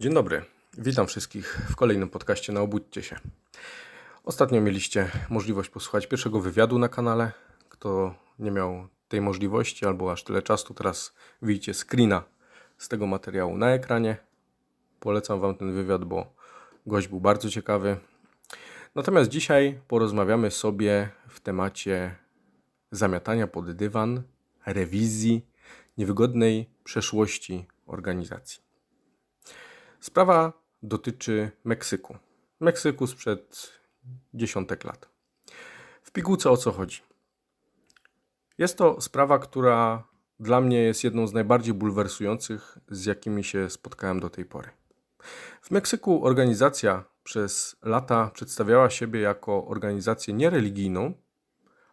Dzień dobry, witam wszystkich w kolejnym podcaście na Obudźcie się. Ostatnio mieliście możliwość posłuchać pierwszego wywiadu na kanale. Kto nie miał tej możliwości albo aż tyle czasu, teraz widzicie screena z tego materiału na ekranie. Polecam Wam ten wywiad, bo gość był bardzo ciekawy. Natomiast dzisiaj porozmawiamy sobie w temacie zamiatania pod dywan, rewizji, niewygodnej przeszłości organizacji. Sprawa dotyczy Meksyku. Meksyku sprzed dziesiątek lat. W pigułce o co chodzi? Jest to sprawa, która dla mnie jest jedną z najbardziej bulwersujących, z jakimi się spotkałem do tej pory. W Meksyku organizacja przez lata przedstawiała siebie jako organizację nie religijną,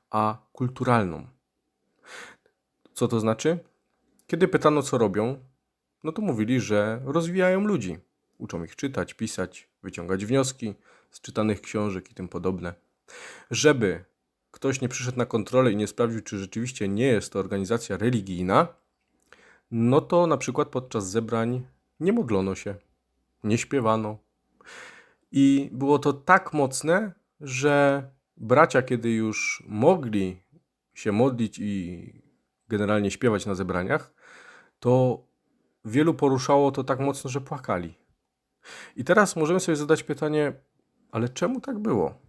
a kulturalną. Co to znaczy? Kiedy pytano, co robią, no to mówili, że rozwijają ludzi. Uczą ich czytać, pisać, wyciągać wnioski z czytanych książek i tym podobne. Żeby ktoś nie przyszedł na kontrolę i nie sprawdził, czy rzeczywiście nie jest to organizacja religijna, no to na przykład podczas zebrań nie modlono się, nie śpiewano. I było to tak mocne, że bracia, kiedy już mogli się modlić i generalnie śpiewać na zebraniach, to wielu poruszało to tak mocno, że płakali. I teraz możemy sobie zadać pytanie, ale czemu tak było?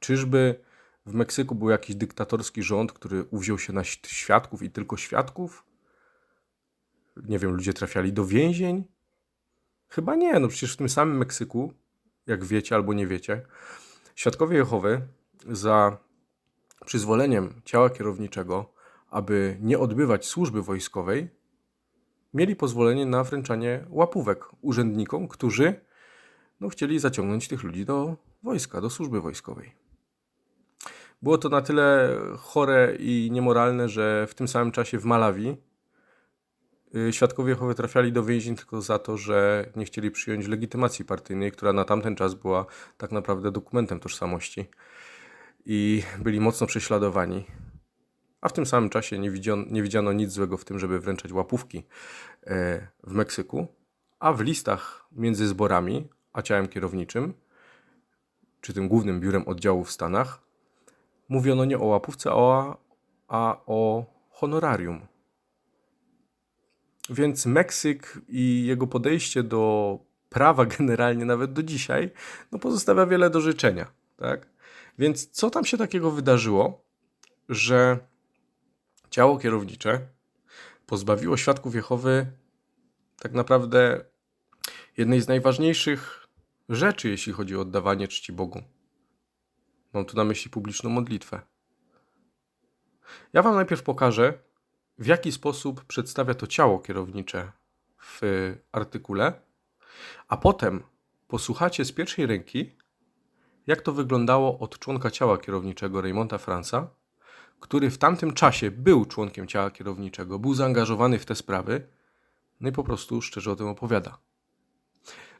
Czyżby w Meksyku był jakiś dyktatorski rząd, który uwziął się na świadków i tylko świadków? Nie wiem, ludzie trafiali do więzień? Chyba nie, no przecież w tym samym Meksyku, jak wiecie albo nie wiecie, świadkowie Jehowy za przyzwoleniem ciała kierowniczego, aby nie odbywać służby wojskowej, mieli pozwolenie na wręczanie łapówek urzędnikom, którzy no, chcieli zaciągnąć tych ludzi do wojska, do służby wojskowej. Było to na tyle chore i niemoralne, że w tym samym czasie w Malawi y, świadkowie Jehowy trafiali do więzień tylko za to, że nie chcieli przyjąć legitymacji partyjnej, która na tamten czas była tak naprawdę dokumentem tożsamości i byli mocno prześladowani. A w tym samym czasie nie widziano, nie widziano nic złego w tym, żeby wręczać łapówki e, w Meksyku, a w listach między zborami a ciałem kierowniczym, czy tym głównym biurem oddziału w Stanach, mówiono nie o łapówce, a, a o honorarium. Więc Meksyk i jego podejście do prawa generalnie, nawet do dzisiaj, no pozostawia wiele do życzenia. Tak? Więc co tam się takiego wydarzyło, że ciało kierownicze pozbawiło świadków Jehowy tak naprawdę jednej z najważniejszych rzeczy, jeśli chodzi o oddawanie czci Bogu. Mam tu na myśli publiczną modlitwę. Ja Wam najpierw pokażę, w jaki sposób przedstawia to ciało kierownicze w artykule, a potem posłuchacie z pierwszej ręki, jak to wyglądało od członka ciała kierowniczego Raymonta Franca, który w tamtym czasie był członkiem ciała kierowniczego, był zaangażowany w te sprawy, no i po prostu szczerze o tym opowiada.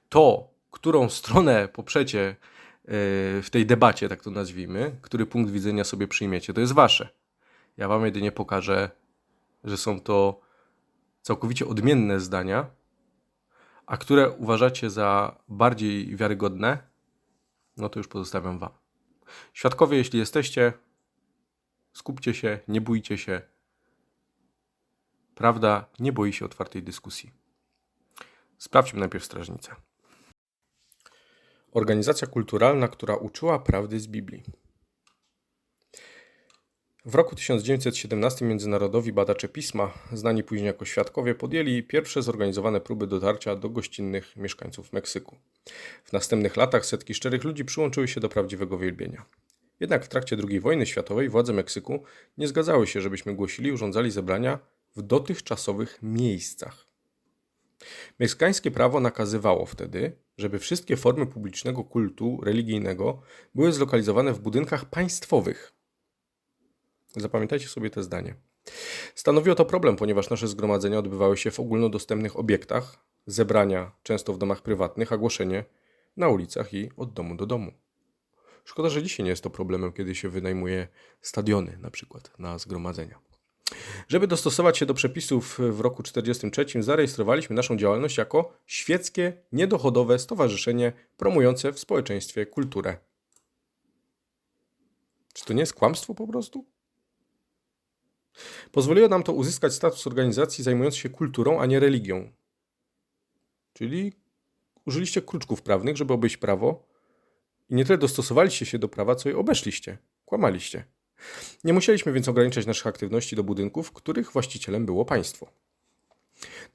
To, którą stronę poprzecie e, w tej debacie, tak to nazwijmy, który punkt widzenia sobie przyjmiecie, to jest wasze. Ja wam jedynie pokażę, że są to całkowicie odmienne zdania, a które uważacie za bardziej wiarygodne, no to już pozostawiam wam. Świadkowie, jeśli jesteście, Skupcie się, nie bójcie się. Prawda nie boi się otwartej dyskusji. Sprawdźmy najpierw strażnicę. Organizacja kulturalna, która uczyła prawdy z Biblii. W roku 1917 międzynarodowi badacze pisma, znani później jako świadkowie, podjęli pierwsze zorganizowane próby dotarcia do gościnnych mieszkańców Meksyku. W następnych latach setki szczerych ludzi przyłączyły się do prawdziwego wielbienia. Jednak w trakcie II wojny światowej władze Meksyku nie zgadzały się, żebyśmy głosili i urządzali zebrania w dotychczasowych miejscach. Meksykańskie prawo nakazywało wtedy, żeby wszystkie formy publicznego kultu religijnego były zlokalizowane w budynkach państwowych. Zapamiętajcie sobie te zdanie. Stanowiło to problem, ponieważ nasze zgromadzenia odbywały się w ogólnodostępnych obiektach, zebrania często w domach prywatnych, a głoszenie na ulicach i od domu do domu. Szkoda, że dzisiaj nie jest to problemem, kiedy się wynajmuje stadiony na przykład na zgromadzenia. Żeby dostosować się do przepisów w roku 1943, zarejestrowaliśmy naszą działalność jako świeckie, niedochodowe stowarzyszenie promujące w społeczeństwie kulturę. Czy to nie jest kłamstwo po prostu? Pozwoliło nam to uzyskać status organizacji zajmującej się kulturą, a nie religią. Czyli użyliście kruczków prawnych, żeby obejść prawo i nie tyle dostosowaliście się do prawa, co je obeszliście. Kłamaliście. Nie musieliśmy więc ograniczać naszych aktywności do budynków, których właścicielem było państwo.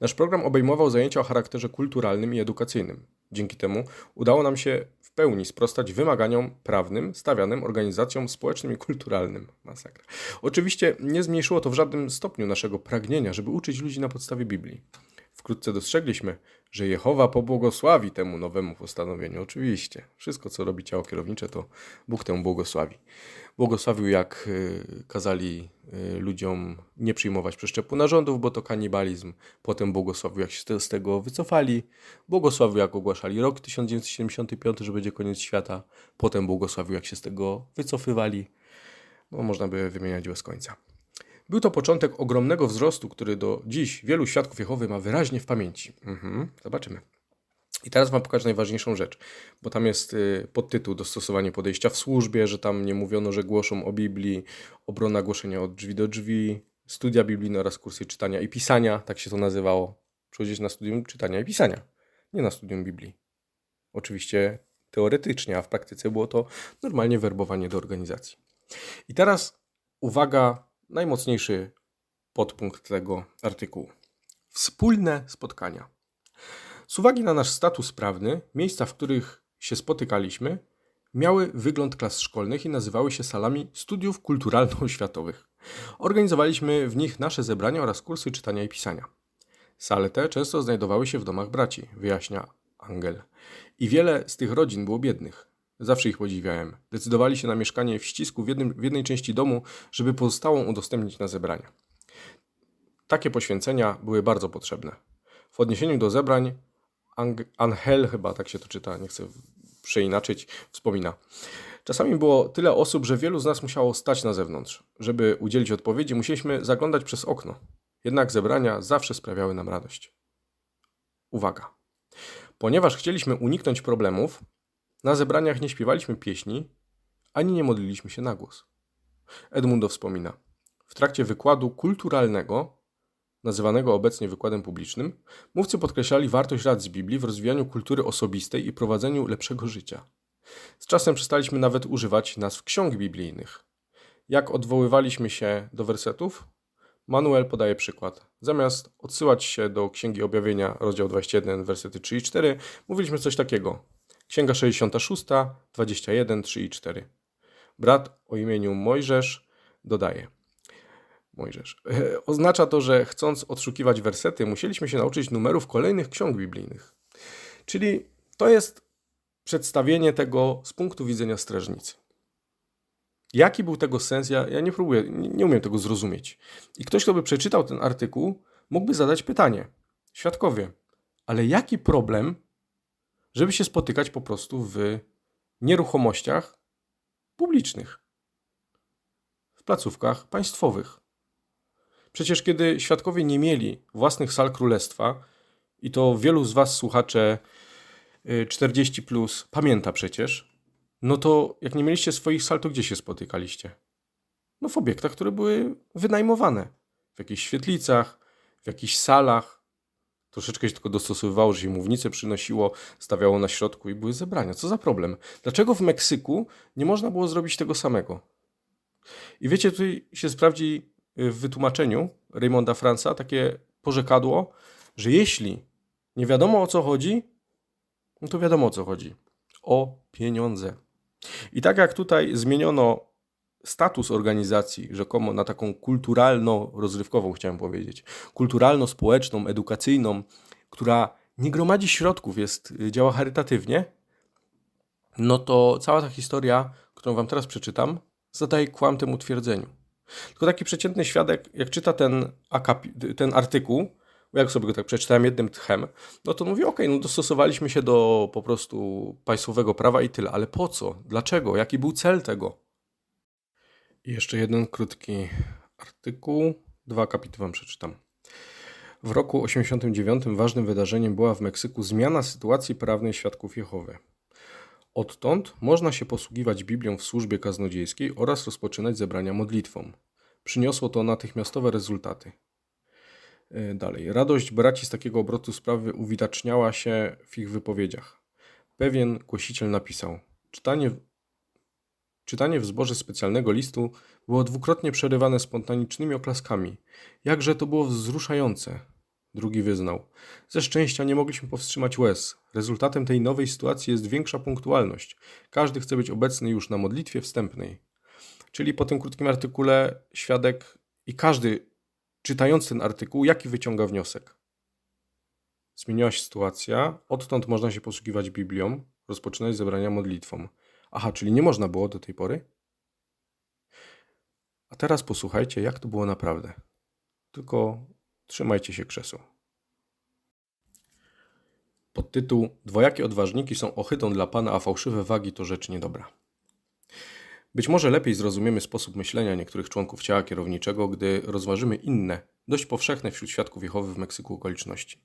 Nasz program obejmował zajęcia o charakterze kulturalnym i edukacyjnym. Dzięki temu udało nam się w pełni sprostać wymaganiom prawnym stawianym organizacjom społecznym i kulturalnym. Masakra. Oczywiście nie zmniejszyło to w żadnym stopniu naszego pragnienia, żeby uczyć ludzi na podstawie Biblii. Wkrótce dostrzegliśmy, że Jehowa pobłogosławi temu nowemu postanowieniu. Oczywiście, wszystko co robi ciało kierownicze, to Bóg temu błogosławi. Błogosławił, jak y, kazali y, ludziom nie przyjmować przeszczepu narządów, bo to kanibalizm. Potem błogosławił, jak się z- tego wycofali. Błogosławił, jak ogłaszali rok 1975, że będzie koniec świata. Potem błogosławił, jak się z tego wycofywali. No, można by wymieniać bez końca. Był to początek ogromnego wzrostu, który do dziś wielu świadków Jehowy ma wyraźnie w pamięci. Mhm, zobaczymy. I teraz Wam pokażę najważniejszą rzecz, bo tam jest y, podtytuł dostosowanie podejścia w służbie, że tam nie mówiono, że głoszą o Biblii, obrona głoszenia od drzwi do drzwi, studia biblijne oraz kursy czytania i pisania, tak się to nazywało. Przychodzić na studium czytania i pisania, nie na studium Biblii. Oczywiście teoretycznie, a w praktyce było to normalnie werbowanie do organizacji. I teraz uwaga, najmocniejszy podpunkt tego artykułu. Wspólne spotkania. Z uwagi na nasz status prawny, miejsca, w których się spotykaliśmy, miały wygląd klas szkolnych i nazywały się salami studiów kulturalno-oświatowych. Organizowaliśmy w nich nasze zebrania oraz kursy czytania i pisania. Sale te często znajdowały się w domach braci, wyjaśnia Angel. I wiele z tych rodzin było biednych. Zawsze ich podziwiałem. Decydowali się na mieszkanie w ścisku w, jednym, w jednej części domu, żeby pozostałą udostępnić na zebrania. Takie poświęcenia były bardzo potrzebne. W odniesieniu do zebrań Ang- Angel, chyba tak się to czyta, nie chcę przeinaczyć, wspomina. Czasami było tyle osób, że wielu z nas musiało stać na zewnątrz. Żeby udzielić odpowiedzi, musieliśmy zaglądać przez okno. Jednak zebrania zawsze sprawiały nam radość. Uwaga. Ponieważ chcieliśmy uniknąć problemów, na zebraniach nie śpiewaliśmy pieśni, ani nie modliliśmy się na głos. Edmundo wspomina. W trakcie wykładu kulturalnego, nazywanego obecnie wykładem publicznym, mówcy podkreślali wartość rad z Biblii w rozwijaniu kultury osobistej i prowadzeniu lepszego życia. Z czasem przestaliśmy nawet używać nazw ksiąg biblijnych. Jak odwoływaliśmy się do wersetów? Manuel podaje przykład. Zamiast odsyłać się do Księgi Objawienia, rozdział 21, wersety 3 i 4, mówiliśmy coś takiego. Księga 66, 21, 3 i 4. Brat o imieniu Mojżesz dodaje. Mojżesz. Oznacza to, że chcąc odszukiwać wersety, musieliśmy się nauczyć numerów kolejnych ksiąg biblijnych. Czyli to jest przedstawienie tego z punktu widzenia strażnicy. Jaki był tego sens? Ja, ja nie próbuję, nie, nie umiem tego zrozumieć. I ktoś, kto by przeczytał ten artykuł, mógłby zadać pytanie. Świadkowie, ale jaki problem, żeby się spotykać po prostu w nieruchomościach publicznych, w placówkach państwowych? Przecież kiedy świadkowie nie mieli własnych sal królestwa, i to wielu z Was, słuchacze y, 40, plus, pamięta przecież, no to jak nie mieliście swoich sal, to gdzie się spotykaliście? No w obiektach, które były wynajmowane. W jakichś świetlicach, w jakichś salach. Troszeczkę się tylko dostosowywało, że się mównice przynosiło, stawiało na środku i były zebrania. Co za problem? Dlaczego w Meksyku nie można było zrobić tego samego? I wiecie, tutaj się sprawdzi y, w wytłumaczeniu Raymonda Franca takie porzekadło, że jeśli nie wiadomo o co chodzi, no to wiadomo o co chodzi. O pieniądze. I tak jak tutaj zmieniono status organizacji, rzekomo na taką kulturalno-rozrywkową, chciałem powiedzieć, kulturalno-społeczną, edukacyjną, która nie gromadzi środków, jest, y, działa charytatywnie, no to cała ta historia, którą wam teraz przeczytam, zadaje kłam temu twierdzeniu. Tylko taki przeciętny świadek, jak czyta ten, ten artykuł, jak sobie go tak przeczytałem jednym tchem, no to mówi, okej, no dostosowaliśmy się do po prostu państwowego prawa i tyle, ale po co? Dlaczego? Jaki był cel tego? Jeszcze jeden krótki artykuł, Dwa akapity wam przeczytam. W roku 89 ważnym wydarzeniem była w Meksyku zmiana sytuacji prawnej świadków Jehowy. Odtąd można się posługiwać Biblią w służbie kaznodziejskiej oraz rozpoczynać zebrania modlitwą. Przyniosło to natychmiastowe rezultaty. E, Dalej. Radość braci z takiego obrotu sprawy uwidaczniała się w ich wypowiedziach. Pewien głosiciel napisał: Czytanie, czytanie w zborze specjalnego listu było dwukrotnie przerywane spontanicznymi oklaskami. Jakże to było wzruszające. Drugi wyznał: Ze szczęścia nie mogliśmy powstrzymać łez. Rezultatem tej nowej sytuacji jest większa punktualność. Każdy chce być obecny już na modlitwie wstępnej. Czyli po tym krótkim artykule świadek i każdy czytając ten artykuł, jaki wyciąga wniosek? Zmieniła się sytuacja, odtąd można się posługiwać Biblią, rozpoczynać zebrania modlitwą. Aha, czyli nie można było do tej pory? A teraz posłuchajcie, jak to było naprawdę. Tylko trzymajcie się krzeseł. Podtytuł Dwojakie odważniki są ohydą dla Pana, a fałszywe wagi to rzecz niedobra. Być może lepiej zrozumiemy sposób myślenia niektórych członków ciała kierowniczego, gdy rozważymy inne, dość powszechne wśród świadków Jehowy w Meksyku okoliczności.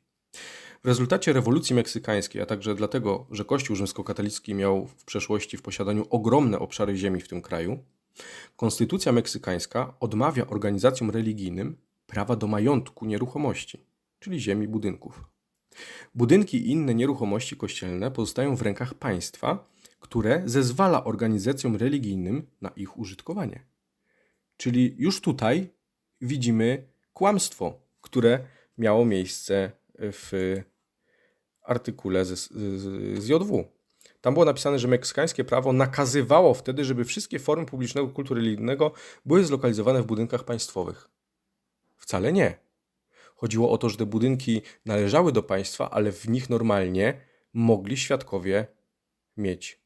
W rezultacie rewolucji meksykańskiej, a także dlatego, że Kościół rzymskokatolicki miał w przeszłości w posiadaniu ogromne obszary ziemi w tym kraju, konstytucja meksykańska odmawia organizacjom religijnym prawa do majątku nieruchomości, czyli ziemi budynków. Budynki i inne nieruchomości kościelne pozostają w rękach państwa, które zezwala organizacjom religijnym na ich użytkowanie. Czyli już tutaj widzimy kłamstwo, które miało miejsce w artykule z, z, z JW. Tam było napisane, że meksykańskie prawo nakazywało wtedy, żeby wszystkie formy publicznego kultu religijnego były zlokalizowane w budynkach państwowych. Wcale nie. Chodziło o to, że te budynki należały do państwa, ale w nich normalnie mogli świadkowie mieć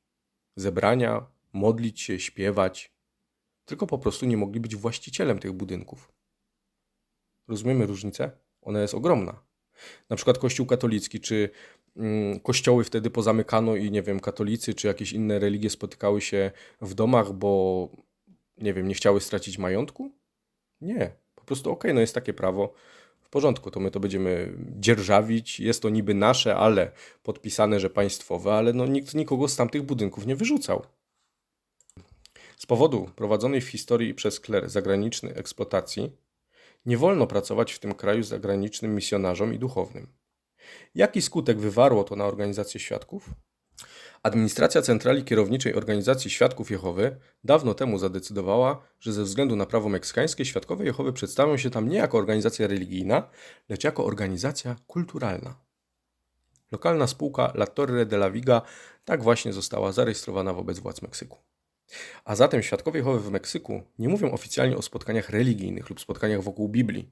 zebrania, modlić się, śpiewać, tylko po prostu nie mogli być właścicielem tych budynków. Rozumiemy różnicę? Ona jest ogromna. Na przykład Kościół katolicki, czy mm, kościoły wtedy pozamykano i nie wiem, katolicy czy jakieś inne religie spotykały się w domach, bo nie wiem, nie chciały stracić majątku? Nie. Po prostu okej, okay, no jest takie prawo, w porządku, to my to będziemy dzierżawić, jest to niby nasze, ale podpisane, że państwowe, ale no nikt nikogo z tamtych budynków nie wyrzucał. Z powodu prowadzonej w historii przez kler zagranicznej eksploatacji nie wolno pracować w tym kraju zagranicznym misjonarzom i duchownym. Jaki skutek wywarło to na organizację świadków? Administracja Centrali Kierowniczej Organizacji Świadków Jehowy dawno temu zadecydowała, że ze względu na prawo meksykańskie Świadkowie Jehowy przedstawią się tam nie jako organizacja religijna, lecz jako organizacja kulturalna. Lokalna spółka La Torre de la Viga tak właśnie została zarejestrowana wobec władz Meksyku. A zatem Świadkowie Jehowy w Meksyku nie mówią oficjalnie o spotkaniach religijnych lub spotkaniach wokół Biblii,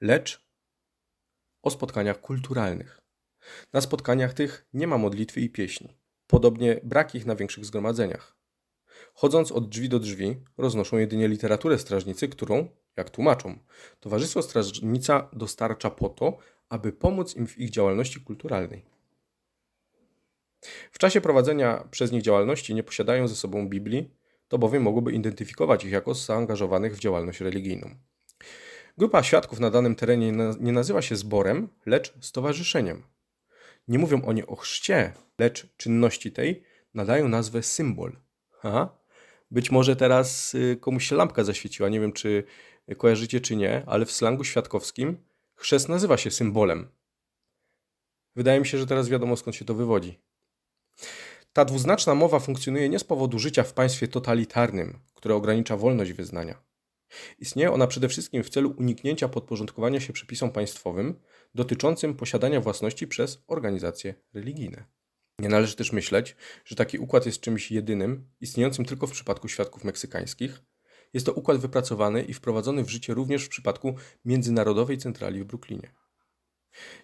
lecz o spotkaniach kulturalnych. Na spotkaniach tych nie ma modlitwy i pieśni. Podobnie brak ich na większych zgromadzeniach. Chodząc od drzwi do drzwi, roznoszą jedynie literaturę strażnicy, którą, jak tłumaczą, Towarzystwo Strażnica dostarcza po to, aby pomóc im w ich działalności kulturalnej. W czasie prowadzenia przez nich działalności nie posiadają ze sobą Biblii, to bowiem mogłoby identyfikować ich jako zaangażowanych w działalność religijną. Grupa świadków na danym terenie nie nazywa się zborem, lecz stowarzyszeniem. Nie mówią oni o chrzcie, lecz czynności tej nadają nazwę symbol. Aha. Być może teraz y, komuś się lampka zaświeciła, nie wiem czy kojarzycie czy nie, ale w slangu świadkowskim chrzest nazywa się symbolem. Wydaje mi się, że teraz wiadomo skąd się to wywodzi. Ta dwuznaczna mowa funkcjonuje nie z powodu życia w państwie totalitarnym, które ogranicza wolność wyznania. Istnieje ona przede wszystkim w celu uniknięcia podporządkowania się przepisom państwowym dotyczącym posiadania własności przez organizacje religijne. Nie należy też myśleć, że taki układ jest czymś jedynym, istniejącym tylko w przypadku świadków meksykańskich. Jest to układ wypracowany i wprowadzony w życie również w przypadku Międzynarodowej Centrali w Brooklynie.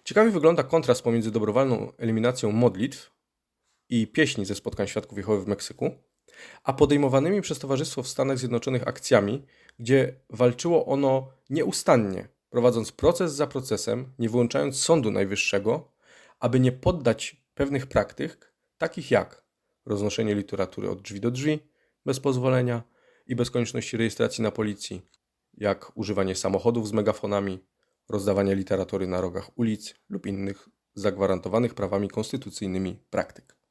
Ciekawie wygląda kontrast pomiędzy dobrowolną eliminacją modlitw i pieśni ze spotkań świadków Jehowy w Meksyku, a podejmowanymi przez Towarzystwo w Stanach Zjednoczonych akcjami, gdzie walczyło ono nieustannie, prowadząc proces za procesem, nie wyłączając Sądu Najwyższego, aby nie poddać pewnych praktyk, takich jak roznoszenie literatury od drzwi do drzwi, bez pozwolenia i bez konieczności rejestracji na policji, jak używanie samochodów z megafonami, rozdawanie literatury na rogach ulic lub innych zagwarantowanych prawami konstytucyjnymi praktyk.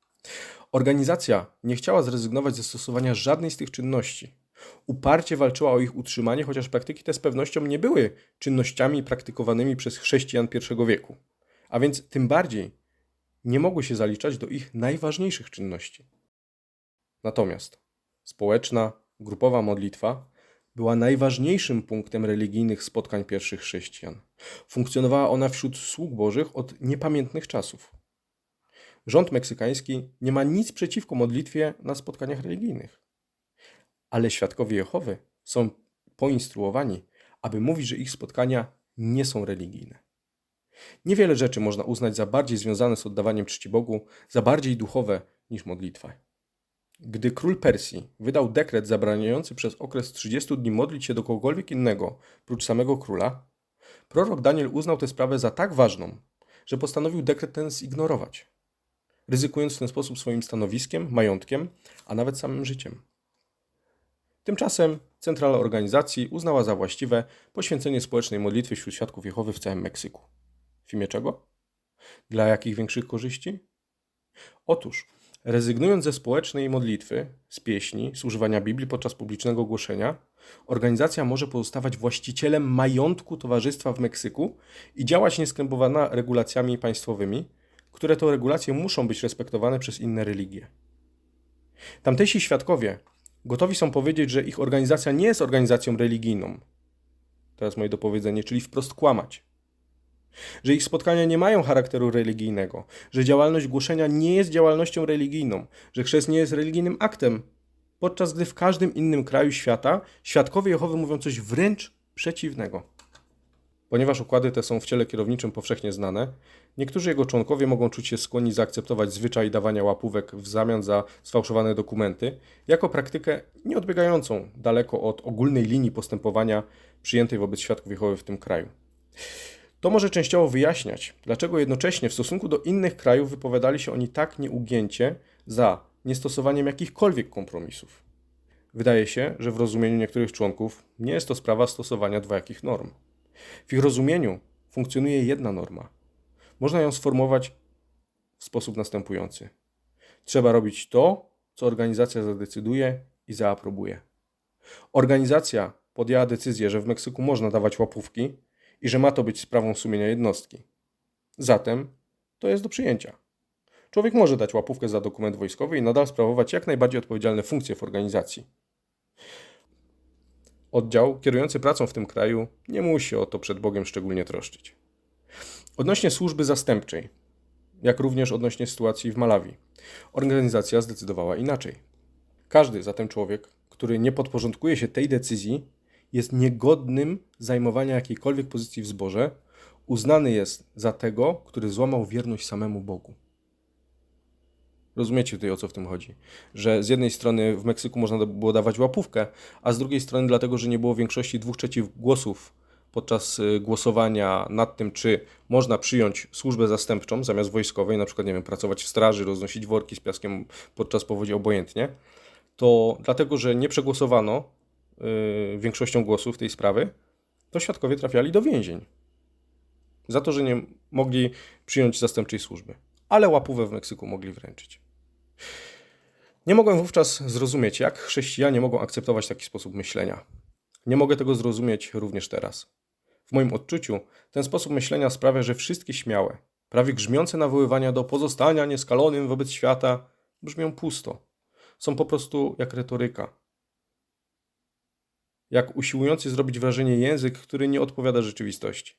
Organizacja nie chciała zrezygnować ze stosowania żadnej z tych czynności. Uparcie walczyła o ich utrzymanie, chociaż praktyki te z pewnością nie były czynnościami praktykowanymi przez chrześcijan I wieku, a więc tym bardziej nie mogły się zaliczać do ich najważniejszych czynności. Natomiast społeczna, grupowa modlitwa była najważniejszym punktem religijnych spotkań pierwszych chrześcijan. Funkcjonowała ona wśród sług bożych od niepamiętnych czasów. Rząd meksykański nie ma nic przeciwko modlitwie na spotkaniach religijnych. Ale świadkowie Jehowy są poinstruowani, aby mówić, że ich spotkania nie są religijne. Niewiele rzeczy można uznać za bardziej związane z oddawaniem czci Bogu, za bardziej duchowe niż modlitwa. Gdy król Persji wydał dekret zabraniający przez okres 30 dni modlić się do kogokolwiek innego, prócz samego króla, prorok Daniel uznał tę sprawę za tak ważną, że postanowił dekret ten zignorować, ryzykując w ten sposób swoim stanowiskiem, majątkiem, a nawet samym życiem. Tymczasem centrala organizacji uznała za właściwe poświęcenie społecznej modlitwy wśród świadków Jehowy w całym Meksyku. W imię czego? Dla jakich większych korzyści? Otóż, rezygnując ze społecznej modlitwy, z pieśni, z używania Biblii podczas publicznego głoszenia, organizacja może pozostawać właścicielem majątku towarzystwa w Meksyku i działać nieskrępowana regulacjami państwowymi, które to regulacje muszą być respektowane przez inne religie. Tamtejsi świadkowie gotowi są powiedzieć, że ich organizacja nie jest organizacją religijną. Teraz moje dopowiedzenie, czyli wprost kłamać. Że ich spotkania nie mają charakteru religijnego, że działalność głoszenia nie jest działalnością religijną, że chrzest nie jest religijnym aktem, podczas gdy w każdym innym kraju świata świadkowie Jehowy mówią coś wręcz przeciwnego. Ponieważ układy te są w ciele kierowniczym powszechnie znane, niektórzy jego członkowie mogą czuć się skłonni zaakceptować zwyczaj dawania łapówek w zamian za sfałszowane dokumenty, jako praktykę nieodbiegającą daleko od ogólnej linii postępowania przyjętej wobec świadków Jehowy w tym kraju. To może częściowo wyjaśniać, dlaczego jednocześnie w stosunku do innych krajów wypowiadali się oni tak nieugięcie za niestosowaniem jakichkolwiek kompromisów. Wydaje się, że w rozumieniu niektórych członków nie jest to sprawa stosowania dwojakich norm. W ich rozumieniu funkcjonuje jedna norma. Można ją sformułować w sposób następujący: Trzeba robić to, co organizacja zadecyduje i zaaprobuje. Organizacja podjęła decyzję, że w Meksyku można dawać łapówki i że ma to być sprawą sumienia jednostki. Zatem to jest do przyjęcia. Człowiek może dać łapówkę za dokument wojskowy i nadal sprawować jak najbardziej odpowiedzialne funkcje w organizacji. Oddział kierujący pracą w tym kraju nie musi o to przed Bogiem szczególnie troszczyć. Odnośnie służby zastępczej, jak również odnośnie sytuacji w Malawi, organizacja zdecydowała inaczej. Każdy zatem człowiek, który nie podporządkuje się tej decyzji, jest niegodnym zajmowania jakiejkolwiek pozycji w zborze, uznany jest za tego, który złamał wierność samemu Bogu. Rozumiecie tutaj o co w tym chodzi? Że z jednej strony w Meksyku można było dawać łapówkę, a z drugiej strony dlatego, że nie było większości dwóch trzecich głosów podczas y, głosowania nad tym, czy można przyjąć służbę zastępczą zamiast wojskowej, na przykład, nie wiem, pracować w straży, roznosić worki z piaskiem podczas powodzi obojętnie, to dlatego, że nie przegłosowano yy, większością głosów tej sprawy, to świadkowie trafiali do więzień. Za to, że nie mogli przyjąć zastępczej służby. Ale łapówę w Meksyku mogli wręczyć. Nie mogłem wówczas zrozumieć, jak chrześcijanie mogą akceptować taki sposób myślenia. Nie mogę tego zrozumieć również teraz. W moim odczuciu ten sposób myślenia sprawia, że wszystkie śmiałe, prawie grzmiące nawoływania do pozostania nieskalonym wobec świata brzmią pusto. Są po prostu jak retoryka. Jak usiłujący zrobić wrażenie język, który nie odpowiada rzeczywistości.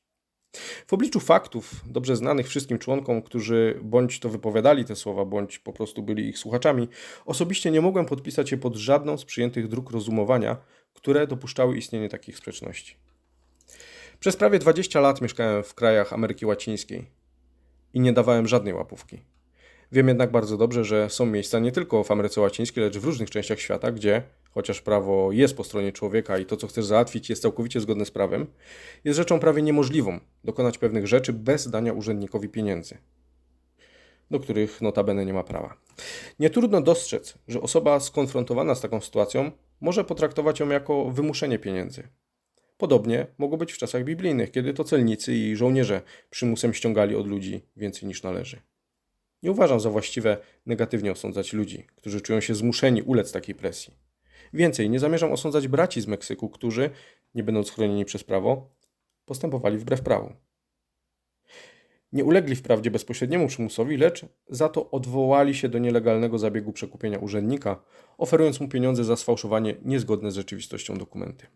W obliczu faktów, dobrze znanych wszystkim członkom, którzy bądź to wypowiadali te słowa, bądź po prostu byli ich słuchaczami, osobiście nie mogłem podpisać się pod żadną z przyjętych dróg rozumowania, które dopuszczały istnienie takich sprzeczności. Przez prawie 20 lat mieszkałem w krajach Ameryki Łacińskiej i nie dawałem żadnej łapówki. Wiem jednak bardzo dobrze, że są miejsca nie tylko w Ameryce Łacińskiej, lecz w różnych częściach świata, gdzie, chociaż prawo jest po stronie człowieka i to, co chcesz załatwić, jest całkowicie zgodne z prawem, jest rzeczą prawie niemożliwą dokonać pewnych rzeczy bez dania urzędnikowi pieniędzy, do których notabene nie ma prawa. Nie trudno dostrzec, że osoba skonfrontowana z taką sytuacją może potraktować ją jako wymuszenie pieniędzy. Podobnie mogło być w czasach biblijnych, kiedy to celnicy i żołnierze przymusem ściągali od ludzi więcej niż należy. Nie uważam za właściwe negatywnie osądzać ludzi, którzy czują się zmuszeni ulec takiej presji. Więcej, nie zamierzam osądzać braci z Meksyku, którzy, nie będąc chronieni przez prawo, postępowali wbrew prawu. Nie ulegli wprawdzie bezpośredniemu przymusowi, lecz za to odwołali się do nielegalnego zabiegu przekupienia urzędnika, oferując mu pieniądze za sfałszowanie niezgodne z rzeczywistością dokumenty.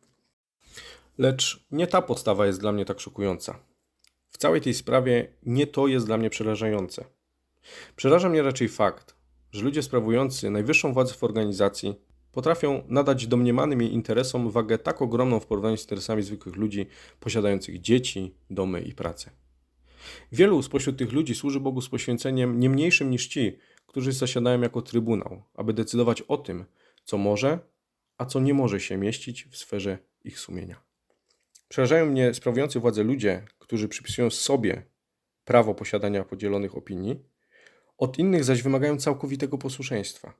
Lecz nie ta podstawa jest dla mnie tak szokująca. W całej tej sprawie nie to jest dla mnie przerażające. Przeraża mnie raczej fakt, że ludzie sprawujący najwyższą władzę w organizacji potrafią nadać domniemanym jej interesom wagę tak ogromną w porównaniu z interesami zwykłych ludzi posiadających dzieci, domy i pracę. Wielu spośród tych ludzi służy Bogu z poświęceniem nie mniejszym niż ci, którzy zasiadają jako trybunał, aby decydować o tym, co może, a co nie może się mieścić w sferze ich sumienia. Przerażają mnie sprawujący władzę ludzie, którzy przypisują sobie prawo posiadania podzielonych opinii, od innych zaś wymagają całkowitego posłuszeństwa.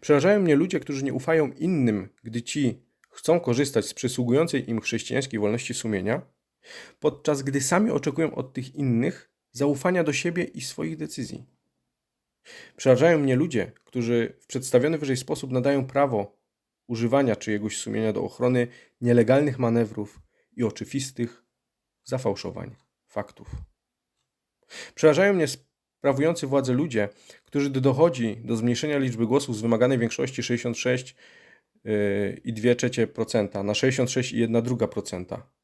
Przerażają mnie ludzie, którzy nie ufają innym, gdy ci chcą korzystać z przysługującej im chrześcijańskiej wolności sumienia, podczas gdy sami oczekują od tych innych zaufania do siebie i swoich decyzji. Przerażają mnie ludzie, którzy w przedstawiony wyżej sposób nadają prawo używania czyjegoś sumienia do ochrony nielegalnych manewrów oczywistych zafałszowań faktów. Przerażają mnie sprawujący władzę ludzie, którzy gdy dochodzi do zmniejszenia liczby głosów z wymaganej większości 66 yy, i 2 trzecie procenta na 66 i 1 druga procenta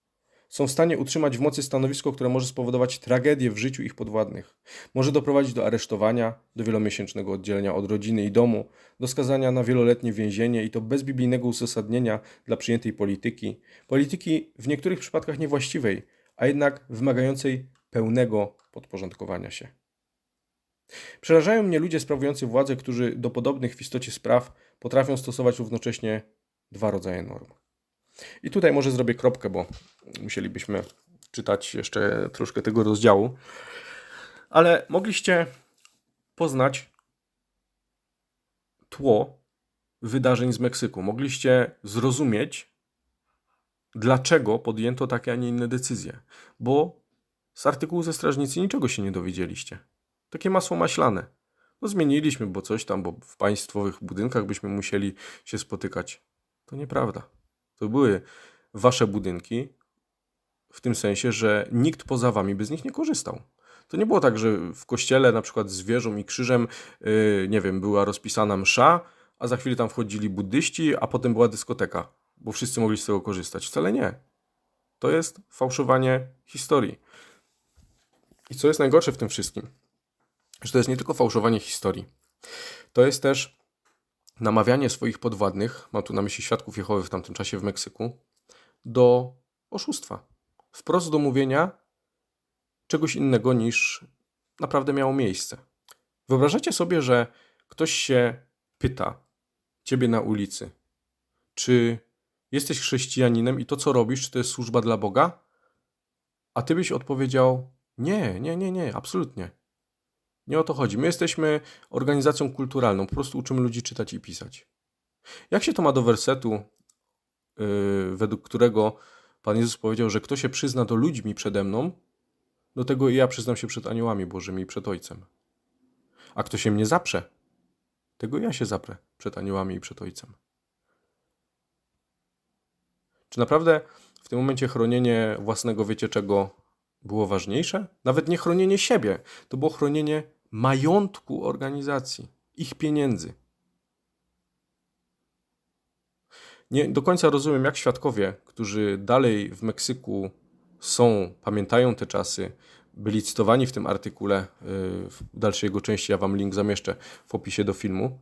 są w stanie utrzymać w mocy stanowisko, które może spowodować tragedię w życiu ich podwładnych. Może doprowadzić do aresztowania, do wielomiesięcznego oddzielenia od rodziny i domu, do skazania na wieloletnie więzienie i to bez biblijnego uzasadnienia dla przyjętej polityki. Polityki w niektórych przypadkach niewłaściwej, a jednak wymagającej pełnego podporządkowania się. Przerażają mnie ludzie sprawujący władzę, którzy do podobnych w istocie spraw potrafią stosować równocześnie dwa rodzaje norm. I tutaj może zrobię kropkę, bo musielibyśmy czytać jeszcze troszkę tego rozdziału. Ale mogliście poznać tło wydarzeń z Meksyku. Mogliście zrozumieć, dlaczego podjęto takie, a nie inne decyzje. Bo z artykułu ze strażnicy niczego się nie dowiedzieliście. Takie masło maślane. No zmieniliśmy, bo coś tam, bo w państwowych budynkach byśmy musieli się spotykać. To nieprawda. To były wasze budynki, w tym sensie, że nikt poza wami by z nich nie korzystał. To nie było tak, że w kościele na przykład z wieżą i krzyżem, yy, nie wiem, była rozpisana msza, a za chwilę tam wchodzili buddyści, a potem była dyskoteka, bo wszyscy mogli z tego korzystać. Wcale nie. To jest fałszowanie historii. I co jest najgorsze w tym wszystkim? Że to jest nie tylko fałszowanie historii. To jest też namawianie swoich podwładnych, mam tu na myśli świadków Jehowy w tamtym czasie w Meksyku, do oszustwa. Wprost do mówienia czegoś innego niż naprawdę miało miejsce. Wyobrażacie sobie, że ktoś się pyta ciebie na ulicy, czy jesteś chrześcijaninem i to, co robisz, czy to jest służba dla Boga? A ty byś odpowiedział: Nie, nie, nie, nie, absolutnie. Nie o to chodzi. My jesteśmy organizacją kulturalną, po prostu uczymy ludzi czytać i pisać. Jak się to ma do wersetu, yy, według którego Pan Jezus powiedział, że kto się przyzna do ludźmi przede mną, do tego i ja przyznam się przed aniołami Bożymi i przed Ojcem. A kto się mnie zaprze, tego ja się zaprę przed aniołami i przed Ojcem. Czy naprawdę w tym momencie chronienie własnego wiecie czego było ważniejsze? Nawet nie chronienie siebie, to było chronienie majątku organizacji, ich pieniędzy. Nie do końca rozumiem, jak świadkowie, którzy dalej w Meksyku są, pamiętają te czasy, byli cytowani w tym artykule, y, w dalszej jego części, ja wam link zamieszczę w opisie do filmu,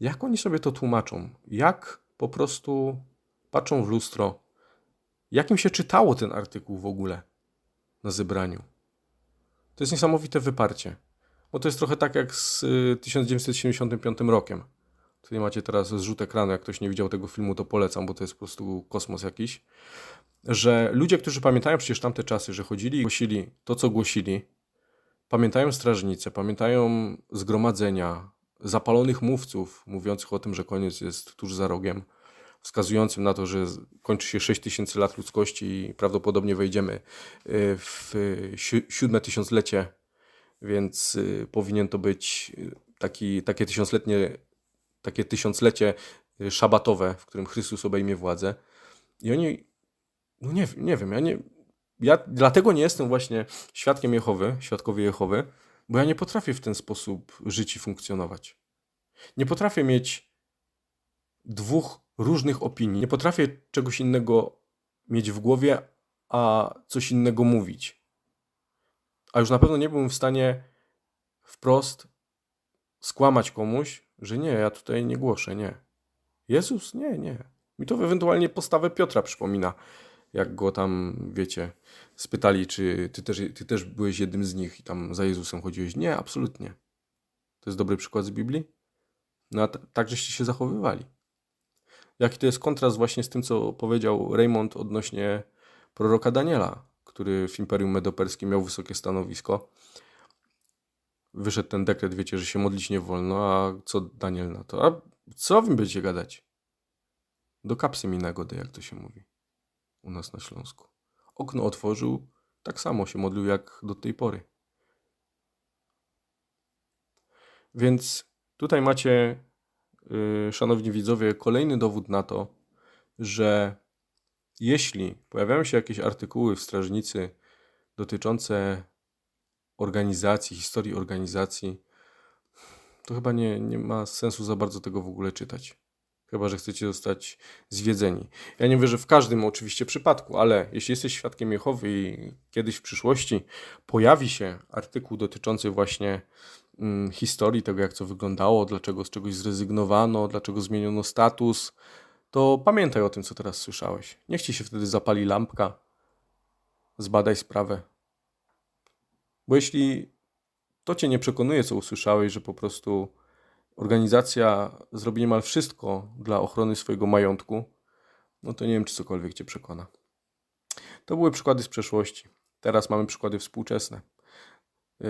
jak oni sobie to tłumaczą? Jak po prostu patrzą w lustro? Jak im się czytało ten artykuł w ogóle na zebraniu? To jest niesamowite wyparcie. Bo to jest trochę tak jak z 1975 y, rokiem. Tutaj macie teraz zrzut ekranu, jak ktoś nie widział tego filmu, to polecam, bo to jest po prostu kosmos jakiś. Że ludzie, którzy pamiętają przecież tamte czasy, że chodzili i głosili to, co głosili, pamiętają strażnice, pamiętają zgromadzenia, zapalonych mówców mówiących o tym, że koniec jest tuż za rogiem, wskazującym na to, że kończy się 6000 lat ludzkości i prawdopodobnie wejdziemy y, w si- siódme tysiąclecie, więc y, powinien to być y, taki, takie tysiącletnie, takie tysiąclecie y, szabatowe, w którym Chrystus obejmie władzę. I oni, no nie, nie wiem, ja nie, ja dlatego nie jestem właśnie świadkiem Jehowy, świadkowie Jehowy, bo ja nie potrafię w ten sposób żyć i funkcjonować. Nie potrafię mieć dwóch różnych opinii. Nie potrafię czegoś innego mieć w głowie, a coś innego mówić. A już na pewno nie byłem w stanie wprost skłamać komuś, że nie, ja tutaj nie głoszę, nie. Jezus? Nie, nie. Mi to ewentualnie postawę Piotra przypomina, jak go tam, wiecie, spytali, czy ty też, ty też byłeś jednym z nich i tam za Jezusem chodziłeś. Nie, absolutnie. To jest dobry przykład z Biblii. No a tak żeście się zachowywali. Jaki to jest kontrast właśnie z tym, co powiedział Raymond odnośnie proroka Daniela, który w Imperium Medoperskim miał wysokie stanowisko. Wyszedł ten dekret, wiecie, że się modlić nie wolno, a co Daniel na to? A co wy będziecie gadać? Do kapsy mi nagody, jak to się mówi u nas na Śląsku. Okno otworzył, tak samo się modlił jak do tej pory. Więc tutaj macie, szanowni widzowie, kolejny dowód na to, że jeśli pojawiają się jakieś artykuły w strażnicy dotyczące organizacji, historii organizacji, to chyba nie, nie ma sensu za bardzo tego w ogóle czytać. Chyba, że chcecie zostać zwiedzeni. Ja nie wierzę w każdym oczywiście przypadku, ale jeśli jesteś świadkiem Jehowy i kiedyś w przyszłości pojawi się artykuł dotyczący właśnie historii tego, jak to wyglądało, dlaczego z czegoś zrezygnowano, dlaczego zmieniono status, to pamiętaj o tym, co teraz słyszałeś. Niech ci się wtedy zapali lampka, zbadaj sprawę. Bo jeśli to cię nie przekonuje, co usłyszałeś, że po prostu organizacja zrobi niemal wszystko dla ochrony swojego majątku, no to nie wiem, czy cokolwiek cię przekona. To były przykłady z przeszłości. Teraz mamy przykłady współczesne. Yy,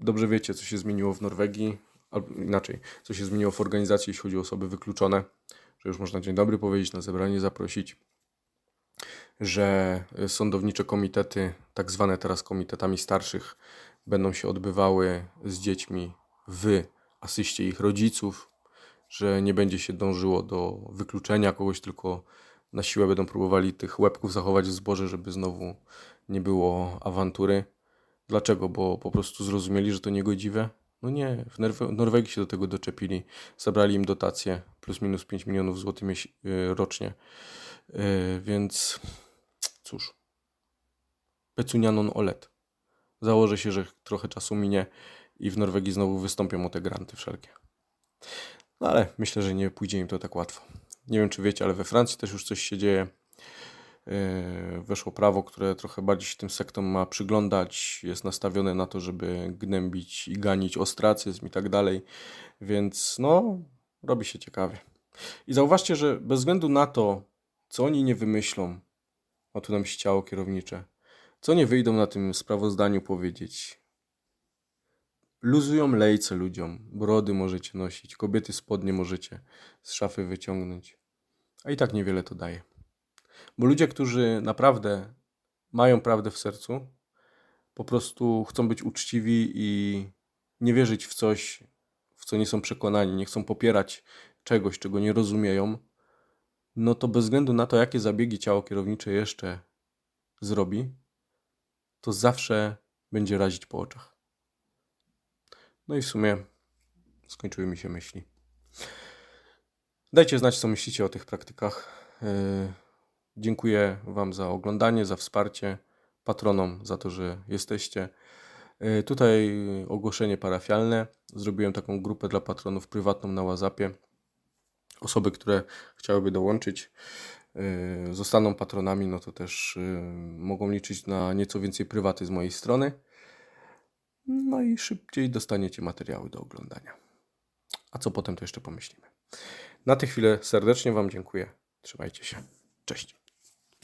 Dobrze wiecie, co się zmieniło w Norwegii, albo inaczej, co się zmieniło w organizacji, jeśli chodzi o osoby wykluczone, że już można dzień dobry powiedzieć, na zebranie zaprosić, że sądownicze komitety, tak zwane teraz komitetami starszych, będą się odbywały z dziećmi w asyście ich rodziców, że nie będzie się dążyło do wykluczenia kogoś, tylko na siłę będą próbowali tych łebków zachować w zborze, żeby znowu nie było awantury. Dlaczego? Bo po prostu zrozumieli, że to niegodziwe? No nie, w Norwe- Norwegii się do tego doczepili, zabrali im dotacje plus minus 5 milionów złotych miesi- y, rocznie. Y, Więc cóż, pecunianon olet. Założę się, że trochę czasu minie i w Norwegii znowu wystąpią o te granty wszelkie. No ale myślę, że nie pójdzie im to tak łatwo. Nie wiem, czy wiecie, ale we Francji też już coś się dzieje. Yy, Weszło prawo, które trochę bardziej się tym sektom ma przyglądać. Jest nastawione na to, żeby gnębić i ganić ostracyzm i tak dalej. Więc no, robi się ciekawie. I zauważcie, że bez względu na to, co oni nie wymyślą, o tu nam się ciało kierownicze, co nie wyjdą na tym sprawozdaniu powiedzieć, Luzują lejce ludziom, brody możecie nosić, kobiety spodnie możecie z szafy wyciągnąć. A i tak niewiele to daje. Bo ludzie, którzy naprawdę mają prawdę w sercu, po prostu chcą być uczciwi i nie wierzyć w coś, w co nie są przekonani, nie chcą popierać czegoś, czego nie rozumieją, no to bez względu na to, jakie zabiegi ciało kierownicze jeszcze zrobi, to zawsze będzie razić po oczach. No i w sumie skończyły mi się myśli. Dajcie znać, co myślicie o tych praktykach. Dziękuję Wam za oglądanie, za wsparcie, patronom za to, że jesteście. Yy, Tutaj ogłoszenie parafialne. Zrobiłem taką grupę dla patronów prywatną na WhatsAppie. Osoby, które chciałyby dołączyć, yy, zostaną patronami, no to też yy, mogą liczyć na nieco więcej prywaty z mojej strony. No i szybciej dostaniecie materiały do oglądania. A co potem, to jeszcze pomyślimy. Na tę chwilę serdecznie Wam dziękuję. Trzymajcie się. Cześć.